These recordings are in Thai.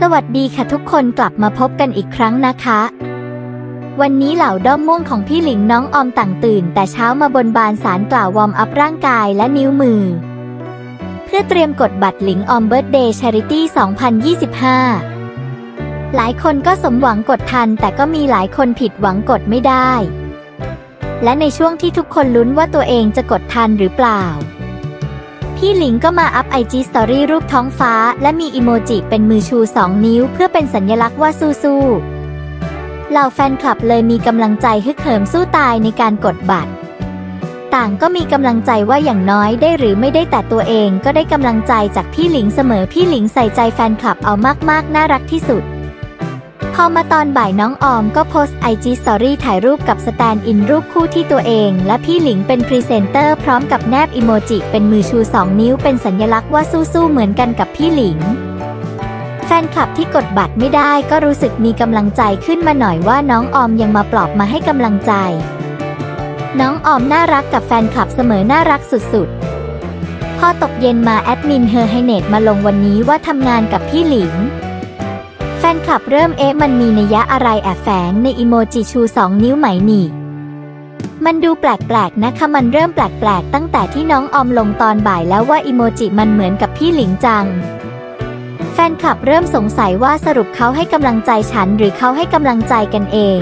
สวัสดีค่ะทุกคนกลับมาพบกันอีกครั้งนะคะ วันนี้เหล่าด้อมม่วงของพี่หลิงน้องออมต่างตื่น แต่เช้ามาบนบานสารกล่าววอร์มอัพร่างกายและนิ้วมือ เพื่อเตรียมกดบัตรหลิงออมเบิร์ d เดย์ช h ริตี้ 2025 หลายคนก็สมหวังกดทัน แต่ก็มีหลายคนผิดหวังกดไม่ได้ และในช่วงที่ทุกคนลุ้นว่าตัวเองจะกดทันหรือเปล่า พี่หลิงก็มาอัพไอจีสตอรี่รูปท้องฟ้า และมีอีโมจิเป็นมือชู 2 นิ้ว เพื่อเป็นสัญลักษณ์ว่าสู้ๆเหล่าแฟนคลับเลยมีกำลังใจฮึกเหิมสู้ตายในการกดบัตร ต่างก็มีกำลังใจว่าอย่างน้อยได้หรือไม่ได้แต่ตัวเองก็ได้กำลังใจจากพี่หลิงเสมอพี่หลิงใส่ใจแฟนคลับเอามากๆ น่ารักที่สุด พอมาตอนบ่ายน้องออมก็โพสต์ไอจีสตอรี่ถ่ายรูปกับสแตนอินรูปคู่ที่ตัวเอง และพี่หลิงเป็นพรีเซนเตอร์พร้อมกับแนบอีโมจิเป็นมือชู 2 นิ้วเป็นสัญลักษณ์ว่าสู้ๆเหมือนกันกับพี่หลิง แฟนคลับที่กดบัตรไม่ได้ก็รู้สึกมีกำลังใจขึ้นมาหน่อยว่าน้องออมยังมาปลอบมาให้กำลังใจ น้องออมน่ารักกับแฟนคลับเสมอน่ารักสุดๆ พอตกเย็นมาแอดมินเฮอร์ไฮเนตมาลงวันนี้ว่าทำงานกับพี่หลิง ฟนคลับเริ่มเอ๊ะมันมีนัยยะอะไรแอบแฝงในอีโมจิชู 2 นิ้วไหมนี่มันดูแปลกๆ นะคะ มันเริ่มแปลกๆ ตั้งแต่ที่น้องออมลงตอนบ่ายแล้วว่าอีโมจิมันเหมือนกับพี่หลิงจัง แฟนคลับเริ่มสงสัยว่าสรุปเขาให้กำลังใจฉันหรือเขาให้กำลังใจกันเอง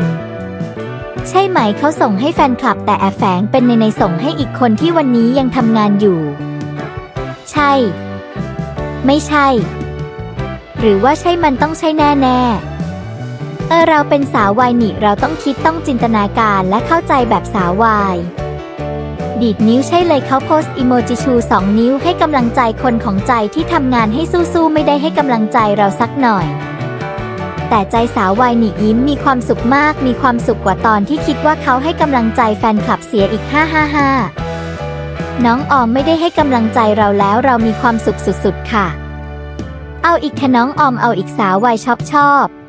ใช่ไหมเขาส่งให้แฟนคลับแต่แอบแฝงเป็นในในส่งให้อีกคนที่วันนี้ยังทำงานอยู่ ใช่ ไม่ใช่ หรือว่าใช่มันต้องใช่แน่ๆเออเราเป็นสาววายนี่เราต้องคิดต้องจินตนาการและเข้าใจแบบสาววาย ดีดนิ้วใช่เลยเขาโพสต์อีโมจิชู2นิ้วให้กำลังใจคนของใจที่ทำงานให้สู้ๆไม่ได้ให้กำลังใจเราสักหน่อย แต่ใจสาววายหนียิ้มมีความสุขมากมีความสุขกว่าตอนที่คิดว่าเขาให้กำลังใจแฟนคลับเสียอีก 555น้องออมไม่ได้ให้กำลังใจเราแล้วเรามีความสุขสุดๆค่ะ เอาอีกขน้องออมเอาอีกสาววัยชอบชอบ